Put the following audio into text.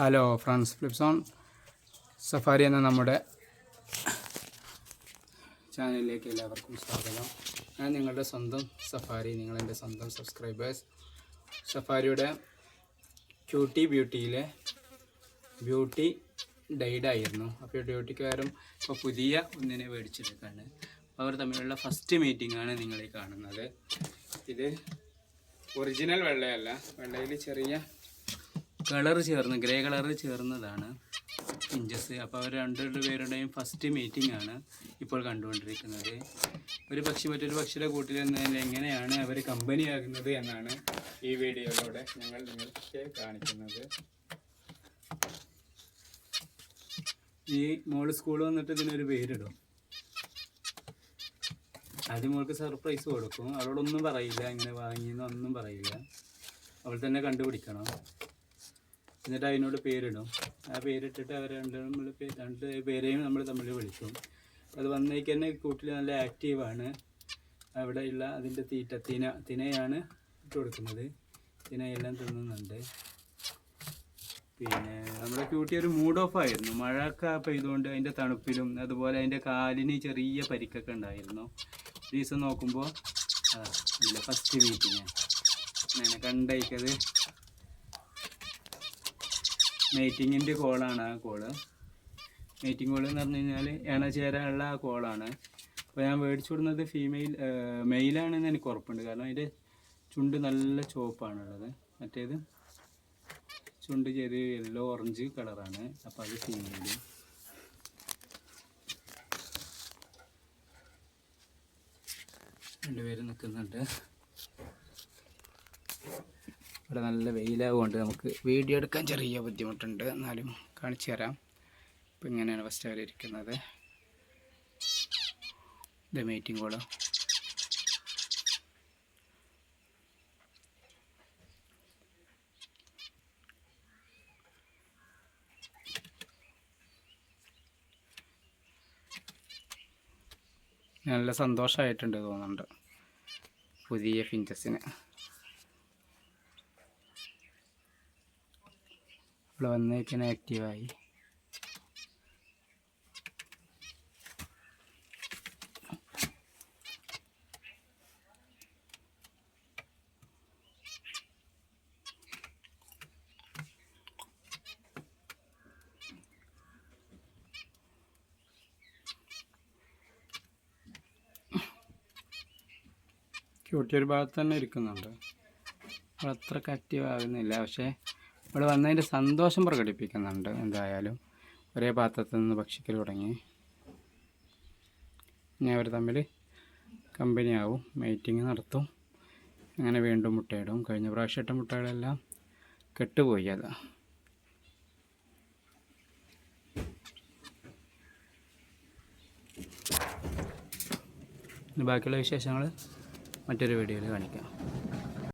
Hello friends ഫ്ലിപ്സോൺ. Safari എന്ന നമ്മുടെ ചാനലിലേക്ക് എല്ലാവർക്കും സ്വാഗതം. ഞാൻ നിങ്ങളുടെ സ്വന്തം സഫാരി നിങ്ങളെന്റെ സ്വന്തം സബ്സ്ക്രൈബേഴ്സ്. സഫാരിയുടെ ക്യൂട്ടി ബ്യൂട്ടിയിലെ ബ്യൂട്ടി ഡൈഡ് ആയിരുന്നു അപ്പോൾ ഡ്യൂട്ടിക്കാരും ഇപ്പോൾ പുതിയ ഒന്നിനെ മേടിച്ചെടുക്കാണ്. അവർ തമ്മിലുള്ള ഫസ്റ്റ് മീറ്റിംഗ് ആണ് നിങ്ങളീ കാണുന്നത്. ഇത് ഒറിജിനൽ വെള്ളയല്ല. വെള്ളയിൽ ചെറിയ കളർ ചേർന്ന് ഗ്രേ കളർ ചേർന്നതാണ് ഇഞ്ചസ് അപ്പോൾ അവർ രണ്ട് പേരുടെയും ഫസ്റ്റ് മീറ്റിംഗ് ആണ് ഇപ്പോൾ കണ്ടുകൊണ്ടിരിക്കുന്നത്. ഒരു പക്ഷി മറ്റൊരു പക്ഷിയുടെ കൂട്ടിൽ നിന്നതിൽ എങ്ങനെയാണ് അവർ കമ്പനിയാകുന്നത് എന്നാണ് ഈ വീഡിയോയിലൂടെ ഞങ്ങൾ നിങ്ങൾക്ക് കാണിക്കുന്നത്. ഈ മോൾ സ്കൂൾ വന്നിട്ട് ഇതിനൊരു പേരിടും. ആദ്യം മോൾക്ക് സർപ്രൈസ് കൊടുക്കും. അവളോടൊന്നും പറയില്ല ഇങ്ങനെ വാങ്ങിയെന്നൊന്നും പറയില്ല. അവൾ തന്നെ കണ്ടുപിടിക്കണം. എന്നിട്ട് അതിനോട് പേരിടും. ആ പേരിട്ടിട്ട് അവർ രണ്ട് നമ്മൾ രണ്ട് പേരെയും നമ്മൾ തമ്മിൽ വിളിക്കും. അത് വന്നേക്ക് തന്നെ കൂട്ടിൽ നല്ല ആക്റ്റീവാണ് അവിടെയുള്ള അതിന്റെ തീറ്റ തിന തിനയാണ് ഇട്ട് കൊടുക്കുന്നത്. തിനയെല്ലാം തിന്നുന്നുണ്ട്. പിന്നെ നമ്മുടെ ക്യൂട്ടി ഒരു മൂഡ് ഓഫ് ആയിരുന്നു. മഴയൊക്കെ പെയ്തുകൊണ്ട് അതിന്റെ തണുപ്പിലും അതുപോലെ അതിന്റെ കാലിന് ചെറിയ പരിക്കൊക്കെ ഉണ്ടായിരുന്നു. ദിവസം നോക്കുമ്പോൾ ഇല്ല ഫസ്റ്റ് മീറ്റിങ് ഞാൻ കണ്ടേക്കത് മീറ്റിങ്ങിന്റെ കോളാണ് ആ കോൾ മീറ്റിംഗ് കോൾ എന്ന് പറഞ്ഞു കഴിഞ്ഞാൽ ഇണ ചേരാനുള്ള ആ കോളാണ് അപ്പോൾ ഞാൻ മേടിച്ചു കൊടുക്കുന്നത് ഫീമെയിൽ മെയിലാണെന്ന് എനിക്ക് ഉറപ്പുണ്ട്. കാരണം അതിന്റെ ചുണ്ട് നല്ല ചുവപ്പാണുള്ളത് മറ്റേത് ചുണ്ട് ചെറിയ യെല്ലോ ഓറഞ്ച് കളറാണ് അപ്പോൾ അത് ഫീമെയിൽ രണ്ടുപേരും നിൽക്കുന്നുണ്ട് ഇവിടെ നല്ല വെയിലാവുകൊണ്ട് നമുക്ക് വീഡിയോ എടുക്കാൻ ചെറിയ ബുദ്ധിമുട്ടുണ്ട്. എന്നാലും കാണിച്ചു തരാം. ഇപ്പം ഇങ്ങനെയാണ് ഫസ്റ്റ് അവർ ഇരിക്കുന്നത്. ഇത് മീറ്റിംഗ് കോൾ നല്ല സന്തോഷമായിട്ടുണ്ട് തോന്നുന്നുണ്ട്. പുതിയ ഫിഞ്ചസിന് ഇവിടെ വന്നേക്കിന് ആക്റ്റീവായി ക്യൂട്ടി ഒരു ഭാഗത്ത് തന്നെ ഇരിക്കുന്നുണ്ട്. അത്ര ആക്റ്റീവ് ആകുന്നില്ല പക്ഷേ ഇവിടെ വന്നതിന്റെ സന്തോഷം പ്രകടിപ്പിക്കുന്നുണ്ട് എന്തായാലും. ഒരേ പാത്രത്തിൽ നിന്ന് ഭക്ഷിക്കൽ തുടങ്ങി. ഇനി അവർ തമ്മിൽ കമ്പനിയാവും മീറ്റിംഗ് നടത്തും. അങ്ങനെ വീണ്ടും മുട്ടയിടും. കഴിഞ്ഞ പ്രാവശ്യം ഇട്ട മുട്ടകളെല്ലാം കെട്ടുപോയി അത്. ബാക്കിയുള്ള വിശേഷങ്ങൾ മറ്റൊരു വീഡിയോയിൽ കാണിക്കാം.